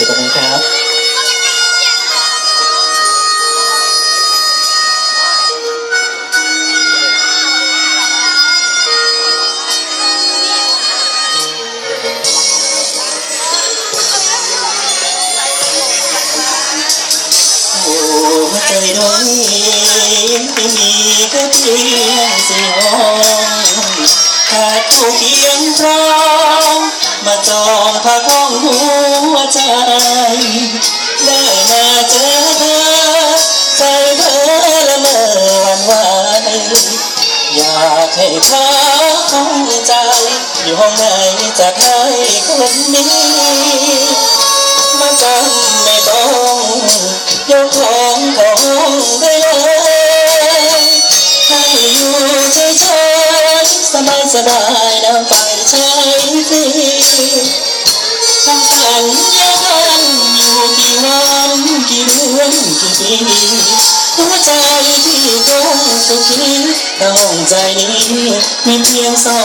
สุดตรงนี้ครับใจดวงนี้ไม่มีก็เพียงสียงขาดผู้เพียงพร้อ ไหวอยากให้เธอเข้าใจ อยู่ห้องไหนจะให้คนนี้ มาจำไม่ต้องยกของของได้เลยให้อยู่เฉยๆสบายสบายน้ำไปใช้ฟรีทำสัญญากันอยู่กี่วันกี่เดือนกี่ปีหัวใจที่คง สุขีแต่ห้องใจนี้มีเพียงสอง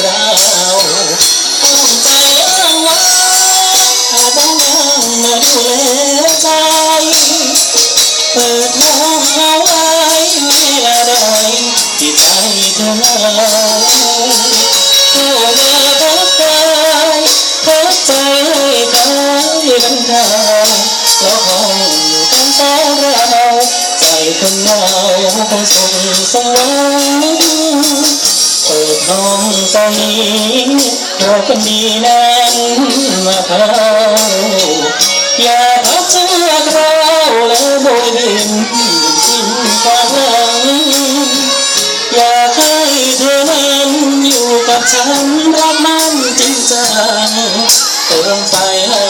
เราห้องใจอ้างว้างหาต้องยังมาดูแลใจ เปิดห้องเอาไว้เวลาใดที่ใจเธอลายโอ้เมื่อพบกายพบใจกายบันดาลแล้วห้องอยู่กันสองเรา ใจคนเหงาคงส่งสวรรค์เปิดห้องตอนนี้เราคนดีนั้นมาเข้าอย่าพักเชือกเราแล้วโบยบินสิ้นความหวังอยากให้เธอนั้นอยู่กับฉันรักมันจริงจังเติมไฟให้